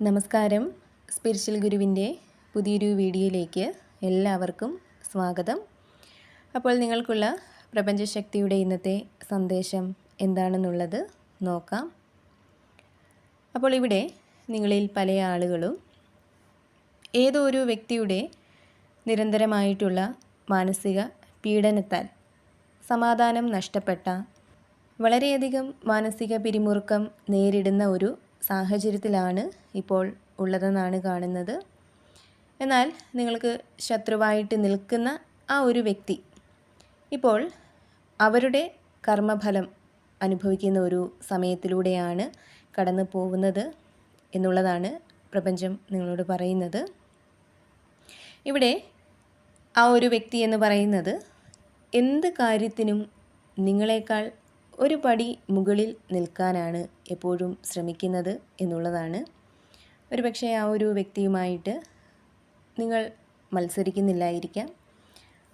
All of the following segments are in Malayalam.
നമസ്കാരം. സ്പിരിച്വൽ ഗുരുവിന്റെ പുതിയൊരു വീഡിയോയിലേക്ക് എല്ലാവർക്കും സ്വാഗതം. അപ്പോൾ നിങ്ങൾക്കുള്ള പ്രപഞ്ചശക്തിയുടെ ഇന്നത്തെ സന്ദേശം എന്താണെന്നുള്ളത് നോക്കാം. അപ്പോൾ ഇവിടെ നിങ്ങളിൽ പല ആളുകളും ഏതോ ഒരു വ്യക്തിയുടെ നിരന്തരമായിട്ടുള്ള മാനസിക പീഡനത്താൽ സമാധാനം നഷ്ടപ്പെട്ട വളരെയധികം മാനസിക പിരിമുറുക്കം നേരിടുന്ന ഒരു സാഹചര്യത്തിലാണ് ഇപ്പോൾ ഉള്ളതെന്നാണ് കാണുന്നത്. എന്നാൽ നിങ്ങൾക്ക് ശത്രുവായിട്ട് നിൽക്കുന്ന ആ ഒരു വ്യക്തി ഇപ്പോൾ അവരുടെ കർമ്മഫലം അനുഭവിക്കുന്ന ഒരു സമയത്തിലൂടെയാണ് കടന്നു പോകുന്നത് എന്നുള്ളതാണ് പ്രപഞ്ചം നിങ്ങളോട് പറയുന്നത്. ഇവിടെ ആ ഒരു വ്യക്തി എന്ന് പറയുന്നത് എന്ത് കാര്യത്തിനും നിങ്ങളെക്കാൾ ഒരു പടി മുകളിൽ നിൽക്കാനാണ് എപ്പോഴും ശ്രമിക്കുന്നത് എന്നുള്ളതാണ്. ഒരുപക്ഷെ ആ ഒരു വ്യക്തിയുമായിട്ട് നിങ്ങൾ മത്സരിക്കുന്നില്ലായിരിക്കാം.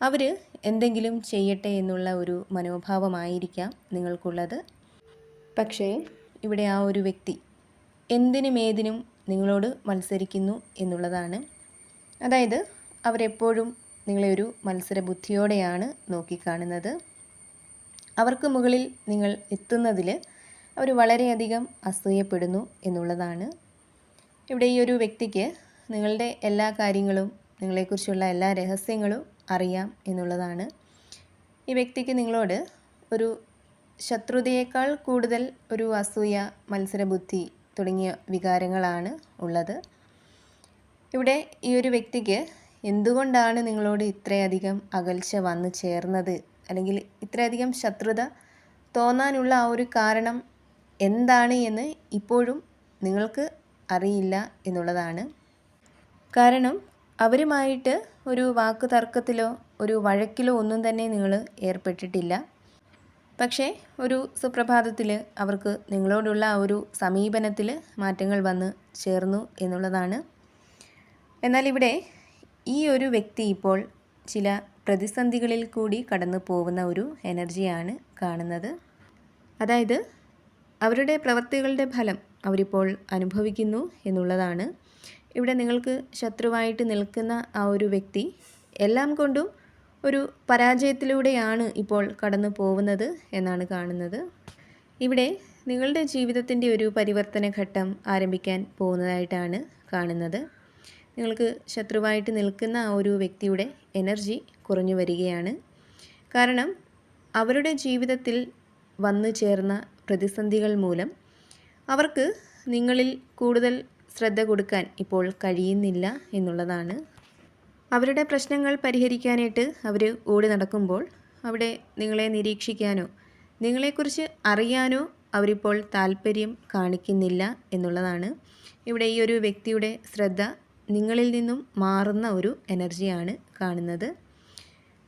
അവർ എന്തെങ്കിലും ചെയ്യട്ടെ എന്നുള്ള ഒരു മനോഭാവമായിരിക്കാം നിങ്ങൾക്കുള്ളത്. പക്ഷേ ഇവിടെ ആ ഒരു വ്യക്തി എന്തിനും ഏതിനും നിങ്ങളോട് മത്സരിക്കുന്നു എന്നുള്ളതാണ്. അതായത് അവരെപ്പോഴും നിങ്ങളെ ഒരു മത്സര ബുദ്ധിയോടെയാണ് നോക്കിക്കാണുന്നത്. അവർക്ക് മുകളിൽ നിങ്ങൾ എത്തുന്നതിൽ അവർ വളരെയധികം അസൂയപ്പെടുന്നു എന്നുള്ളതാണ്. ഇവിടെ ഈ ഒരു വ്യക്തിക്ക് നിങ്ങളുടെ എല്ലാ കാര്യങ്ങളും നിങ്ങളെക്കുറിച്ചുള്ള എല്ലാ രഹസ്യങ്ങളും അറിയാം എന്നുള്ളതാണ്. ഈ വ്യക്തിക്ക് നിങ്ങളോട് ഒരു ശത്രുതയേക്കാൾ കൂടുതൽ ഒരു അസൂയ മത്സരബുദ്ധി തുടങ്ങിയ വികാരങ്ങളാണ് ഉള്ളത്. ഇവിടെ ഈ ഒരു വ്യക്തിക്ക് എന്തുകൊണ്ടാണ് നിങ്ങളോട് ഇത്രയധികം അകൽച്ച വന്നു ചേർന്നത് അല്ലെങ്കിൽ ഇത്രയധികം ശത്രുത തോന്നാനുള്ള ആ ഒരു കാരണം എന്താണ് എന്ന് ഇപ്പോഴും നിങ്ങൾക്ക് അറിയില്ല എന്നുള്ളതാണ്. കാരണം അവരുമായിട്ട് ഒരു വാക്ക് തർക്കത്തിലോ ഒരു വഴക്കിലോ ഒന്നും തന്നെ നിങ്ങൾ ഏർപ്പെട്ടിട്ടില്ല. പക്ഷേ ഒരു സുപ്രഭാതത്തിൽ അവർക്ക് നിങ്ങളോടുള്ള ആ ഒരു സമീപനത്തിൽ മാറ്റങ്ങൾ വന്ന് ചേർന്നു എന്നുള്ളതാണ്. എന്നാൽ ഇവിടെ ഈ ഒരു വ്യക്തി ഇപ്പോൾ ചില പ്രതിസന്ധികളിൽ കൂടി കടന്നു പോകുന്ന ഒരു എനർജിയാണ് കാണുന്നത്. അതായത് അവരുടെ പ്രവൃത്തികളുടെ ഫലം അവരിപ്പോൾ അനുഭവിക്കുന്നു എന്നുള്ളതാണ്. ഇവിടെ നിങ്ങൾക്ക് ശത്രുവായിട്ട് നിൽക്കുന്ന ആ ഒരു വ്യക്തി എല്ലാം കൊണ്ടും ഒരു പരാജയത്തിലൂടെയാണ് ഇപ്പോൾ കടന്നു പോകുന്നത് എന്നാണ് കാണുന്നത്. ഇവിടെ നിങ്ങളുടെ ജീവിതത്തിന്റെ ഒരു പരിവർത്തന ഘട്ടം ആരംഭിക്കാൻ പോകുന്നതായിട്ടാണ് കാണുന്നത്. നിങ്ങൾക്ക് ശത്രുവായിട്ട് നിൽക്കുന്ന ആ ഒരു വ്യക്തിയുടെ എനർജി കുറഞ്ഞു വരികയാണ്. കാരണം അവരുടെ ജീവിതത്തിൽ വന്നു ചേർന്ന പ്രതിസന്ധികൾ മൂലം അവർക്ക് നിങ്ങളിൽ കൂടുതൽ ശ്രദ്ധ കൊടുക്കാൻ ഇപ്പോൾ കഴിയുന്നില്ല എന്നുള്ളതാണ്. അവരുടെ പ്രശ്നങ്ങൾ പരിഹരിക്കാനായിട്ട് അവർ ഓടി നടക്കുമ്പോൾ അവിടെ നിങ്ങളെ നിരീക്ഷിക്കാനോ നിങ്ങളെക്കുറിച്ച് അറിയാനോ അവരിപ്പോൾ താല്പര്യം കാണിക്കുന്നില്ല എന്നുള്ളതാണ്. ഇവിടെ ഈ ഒരു വ്യക്തിയുടെ ശ്രദ്ധ നിങ്ങളിൽ നിന്നും മാറുന്ന ഒരു എനർജിയാണ് കാണുന്നത്.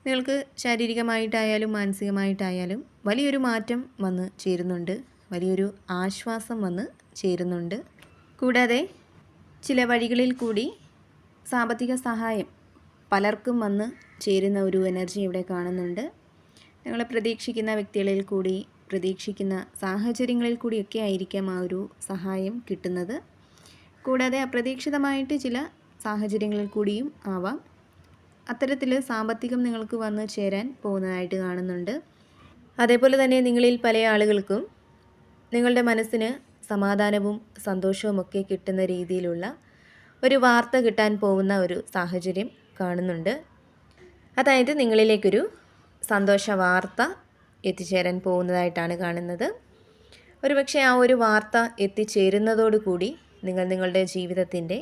നിങ്ങൾക്ക് ശാരീരികമായിട്ടായാലും മാനസികമായിട്ടായാലും വലിയൊരു മാറ്റം വന്ന് ചേരുന്നുണ്ട്. വലിയൊരു ആശ്വാസം വന്ന് ചേരുന്നുണ്ട്. കൂടാതെ ചില വഴികളിൽ കൂടി സാമ്പത്തിക സഹായം പലർക്കും വന്ന് ചേരുന്ന ഒരു എനർജി ഇവിടെ കാണുന്നുണ്ട്. നിങ്ങൾ പ്രതീക്ഷിക്കുന്ന വ്യക്തികളിൽ കൂടി പ്രതീക്ഷിക്കുന്ന സാഹചര്യങ്ങളിൽ കൂടിയൊക്കെ ആയിരിക്കാം ആ ഒരു സഹായം കിട്ടുന്നത്. കൂടാതെ അപ്രതീക്ഷിതമായിട്ട് ചില സാഹചര്യങ്ങളിൽ കൂടിയും ആവാം. അത്തരത്തിൽ സാമ്പത്തികം നിങ്ങൾക്ക് വന്ന് ചേരാൻ പോകുന്നതായിട്ട് കാണുന്നുണ്ട്. അതേപോലെ തന്നെ നിങ്ങളിൽ പല ആളുകൾക്കും നിങ്ങളുടെ മനസ്സിന് സമാധാനവും സന്തോഷവും ഒക്കെ കിട്ടുന്ന രീതിയിലുള്ള ഒരു വാർത്ത കിട്ടാൻ പോകുന്ന ഒരു സാഹചര്യം കാണുന്നുണ്ട്. അതായത് നിങ്ങളിലേക്കൊരു സന്തോഷ വാർത്ത എത്തിച്ചേരാൻ പോകുന്നതായിട്ടാണ് കാണുന്നത്. ഒരുപക്ഷെ ആ ഒരു വാർത്ത എത്തിച്ചേരുന്നതോടുകൂടി നിങ്ങൾ നിങ്ങളുടെ ജീവിതത്തിന്റെ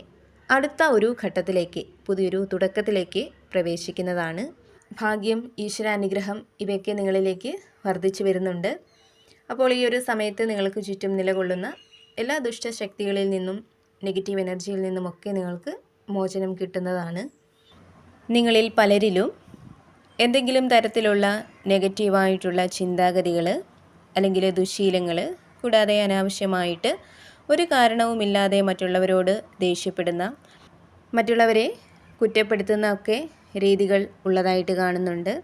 അടുത്ത ഒരു ഘട്ടത്തിലേക്ക് പുതിയൊരു തുടക്കത്തിലേക്ക് പ്രവേശിക്കുന്നതാണ്. ഭാഗ്യം ഈശ്വരാനുഗ്രഹം ഇവയൊക്കെ നിങ്ങളിലേക്ക് വർദ്ധിച്ചു വരുന്നുണ്ട്. അപ്പോൾ ഈ ഒരു സമയത്ത് നിങ്ങൾക്ക് ചുറ്റും നിലകൊള്ളുന്ന എല്ലാ ദുഷ്ടശക്തികളിൽ നിന്നും നെഗറ്റീവ് എനർജിയിൽ നിന്നുമൊക്കെ നിങ്ങൾക്ക് മോചനം കിട്ടുന്നതാണ്. നിങ്ങളിൽ പലരിലും എന്തെങ്കിലും തരത്തിലുള്ള നെഗറ്റീവായിട്ടുള്ള ചിന്താഗതികൾ അല്ലെങ്കിൽ ദുശീലങ്ങൾ കൂടാതെ അനാവശ്യമായിട്ട് ഒരു കാരണവുമില്ലാതെ മറ്റുള്ളവരോട് ദേഷ്യപ്പെടുന്ന മറ്റുള്ളവരെ കുറ്റപ്പെടുത്തുന്ന ഒക്കെ രീതികൾ ഉള്ളതായിട്ട് കാണുന്നുണ്ട്.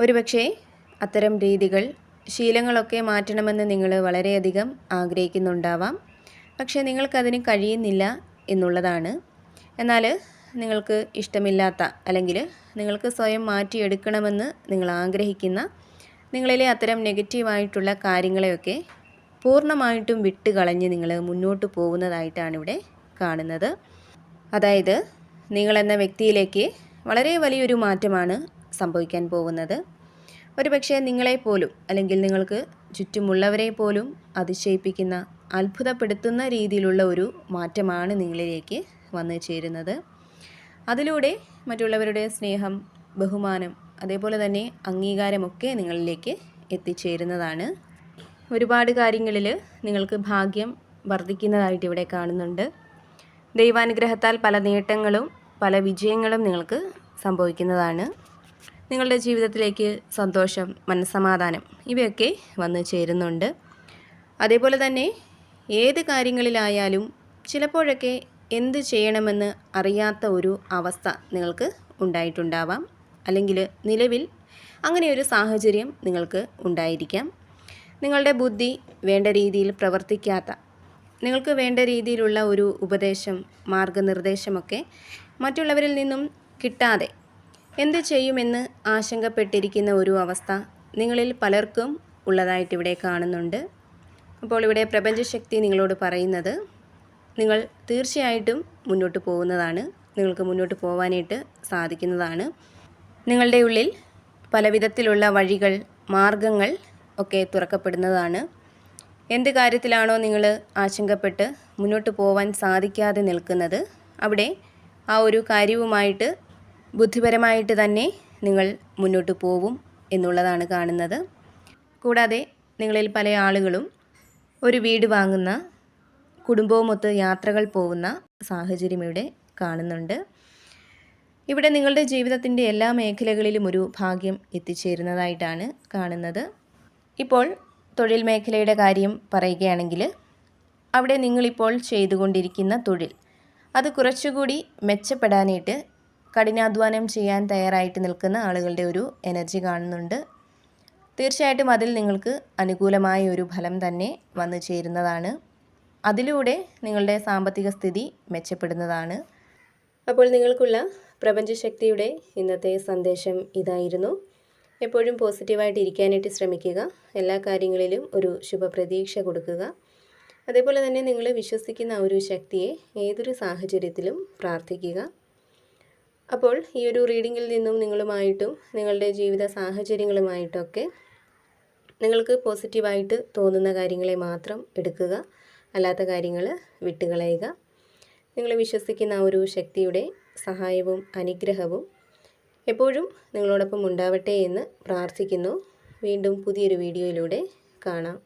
ഒരുപക്ഷേ അത്തരം രീതികൾ ശീലങ്ങളൊക്കെ മാറ്റണമെന്ന് നിങ്ങൾ വളരെയധികം ആഗ്രഹിക്കുന്നുണ്ടാവാം. പക്ഷേ നിങ്ങൾക്കതിന് കഴിയുന്നില്ല എന്നുള്ളതാണ്. എന്നാൽ നിങ്ങൾക്ക് ഇഷ്ടമില്ലാത്ത അല്ലെങ്കിൽ നിങ്ങൾക്ക് സ്വയം മാറ്റിയെടുക്കണമെന്ന് നിങ്ങൾ ആഗ്രഹിക്കുന്ന നിങ്ങളിലെ അത്തരം നെഗറ്റീവായിട്ടുള്ള കാര്യങ്ങളെയൊക്കെ പൂർണമായിട്ടും വിട്ട് കളഞ്ഞ് നിങ്ങൾ മുന്നോട്ട് പോകുന്നതായിട്ടാണ് ഇവിടെ കാണുന്നത്. അതായത് നിങ്ങളെന്ന വ്യക്തിയിലേക്ക് വളരെ വലിയൊരു മാറ്റമാണ് സംഭവിക്കാൻ പോകുന്നത്. ഒരുപക്ഷെ നിങ്ങളെപ്പോലും അല്ലെങ്കിൽ നിങ്ങൾക്ക് ചുറ്റുമുള്ളവരെ പോലും അതിശയിപ്പിക്കുന്ന അത്ഭുതപ്പെടുത്തുന്ന രീതിയിലുള്ള ഒരു മാറ്റമാണ് നിങ്ങളിലേക്ക് വന്നു ചേരുന്നത്. അതിലൂടെ മറ്റുള്ളവരുടെ സ്നേഹം ബഹുമാനം അതേപോലെ തന്നെ അംഗീകാരമൊക്കെ നിങ്ങളിലേക്ക് എത്തിച്ചേരുന്നതാണ്. ഒരുപാട് കാര്യങ്ങളിൽ നിങ്ങൾക്ക് ഭാഗ്യം വർദ്ധിക്കുന്നതായിട്ട് ഇവിടെ കാണുന്നുണ്ട്. ദൈവാനുഗ്രഹത്താൽ പല നേട്ടങ്ങളും പല വിജയങ്ങളും നിങ്ങൾക്ക് സംഭവിക്കുന്നതാണ്. നിങ്ങളുടെ ജീവിതത്തിലേക്ക് സന്തോഷം മനസ്സമാധാനം ഇവയൊക്കെ വന്നു ചേരുന്നുണ്ട്. അതേപോലെ തന്നെ ഏത് കാര്യങ്ങളിലായാലും ചിലപ്പോഴൊക്കെ എന്ത് ചെയ്യണമെന്ന് അറിയാത്ത ഒരു അവസ്ഥ നിങ്ങൾക്ക് ഉണ്ടായിട്ടുണ്ടാവാം. അല്ലെങ്കിൽ നിലവിൽ അങ്ങനെയൊരു സാഹചര്യം നിങ്ങൾക്ക് ഉണ്ടായിരിക്കാം. നിങ്ങളുടെ ബുദ്ധി വേണ്ട രീതിയിൽ പ്രവർത്തിക്കാത്ത നിങ്ങൾക്ക് വേണ്ട രീതിയിലുള്ള ഒരു ഉപദേശം മാർഗനിർദ്ദേശമൊക്കെ മറ്റുള്ളവരിൽ നിന്നും കിട്ടാതെ എന്ത് ചെയ്യുമെന്ന് ആശങ്കപ്പെട്ടിരിക്കുന്ന ഒരു അവസ്ഥ നിങ്ങളിൽ പലർക്കും ഉള്ളതായിട്ട് ഇവിടെ കാണുന്നുണ്ട്. അപ്പോൾ ഇവിടെ പ്രപഞ്ചശക്തി നിങ്ങളോട് പറയുന്നത് നിങ്ങൾ തീർച്ചയായിട്ടും മുന്നോട്ട് പോകുന്നതാണ്. നിങ്ങൾക്ക് മുന്നോട്ട് പോകാനായിട്ട് സാധിക്കുന്നതാണ്. നിങ്ങളുടെ ഉള്ളിൽ പല വിധത്തിലുള്ള വഴികൾ മാർഗങ്ങൾ ഒക്കെ തുറക്കപ്പെടുന്നതാണ്. എന്ത് കാര്യത്തിലാണോ നിങ്ങൾ ആശങ്കപ്പെട്ട് മുന്നോട്ട് പോവാൻ സാധിക്കാതെ നിൽക്കുന്നത് അവിടെ ആ ഒരു കാര്യവുമായിട്ട് ബുദ്ധിപരമായിട്ട് തന്നെ നിങ്ങൾ മുന്നോട്ട് പോവും എന്നുള്ളതാണ് കാണുന്നത്. കൂടാതെ നിങ്ങളിൽ പല ആളുകളും ഒരു വീട് വാങ്ങുന്ന കുടുംബവുമൊത്ത് യാത്രകൾ പോകുന്ന സാഹചര്യം ഇവിടെ കാണുന്നുണ്ട്. ഇവിടെ നിങ്ങളുടെ ജീവിതത്തിന്റെ എല്ലാ മേഖലകളിലും ഒരു ഭാഗ്യം എത്തിച്ചേരുന്നതായിട്ടാണ് കാണുന്നത്. ഇപ്പോൾ തൊഴിൽ മേഖലയുടെ കാര്യം പറയുകയാണെങ്കിൽ അവിടെ നിങ്ങളിപ്പോൾ ചെയ്തുകൊണ്ടിരിക്കുന്ന തൊഴിൽ അത് കുറച്ചുകൂടി മെച്ചപ്പെടാനായിട്ട് കഠിനാധ്വാനം ചെയ്യാൻ തയ്യാറായിട്ട് നിൽക്കുന്ന ആളുകളുടെ ഒരു എനർജി കാണുന്നുണ്ട്. തീർച്ചയായിട്ടും അതിൽ നിങ്ങൾക്ക് അനുകൂലമായ ഒരു ഫലം തന്നെ വന്നു ചേരുന്നതാണ്. അതിലൂടെ നിങ്ങളുടെ സാമ്പത്തിക സ്ഥിതി മെച്ചപ്പെടുന്നതാണ്. അപ്പോൾ നിങ്ങൾക്കുള്ള പ്രപഞ്ചശക്തിയുടെ ഇന്നത്തെ സന്ദേശം ഇതായിരുന്നു. എപ്പോഴും പോസിറ്റീവായിട്ട് ഇരിക്കാനായിട്ട് ശ്രമിക്കുക. എല്ലാ കാര്യങ്ങളിലും ഒരു ശുഭപ്രതീക്ഷ കൊടുക്കുക. അതേപോലെ തന്നെ നിങ്ങൾ വിശ്വസിക്കുന്ന ഒരു ശക്തിയെ ഏതൊരു സാഹചര്യത്തിലും പ്രാർത്ഥിക്കുക. അപ്പോൾ ഈ ഒരു റീഡിങ്ങിൽ നിന്നും നിങ്ങളുമായിട്ടും നിങ്ങളുടെ ജീവിത സാഹചര്യങ്ങളുമായിട്ടൊക്കെ നിങ്ങൾക്ക് പോസിറ്റീവായിട്ട് തോന്നുന്ന കാര്യങ്ങളെ മാത്രം എടുക്കുക. അല്ലാത്ത കാര്യങ്ങൾ വിട്ടുകളയുക. നിങ്ങൾ വിശ്വസിക്കുന്ന ഒരു ശക്തിയുടെ സഹായവും അനുഗ്രഹവും എപ്പോഴും നിങ്ങളോടൊപ്പം ഉണ്ടാവട്ടെ എന്ന് പ്രാർത്ഥിക്കുന്നു. വീണ്ടും പുതിയൊരു വീഡിയോയിലൂടെ കാണാം.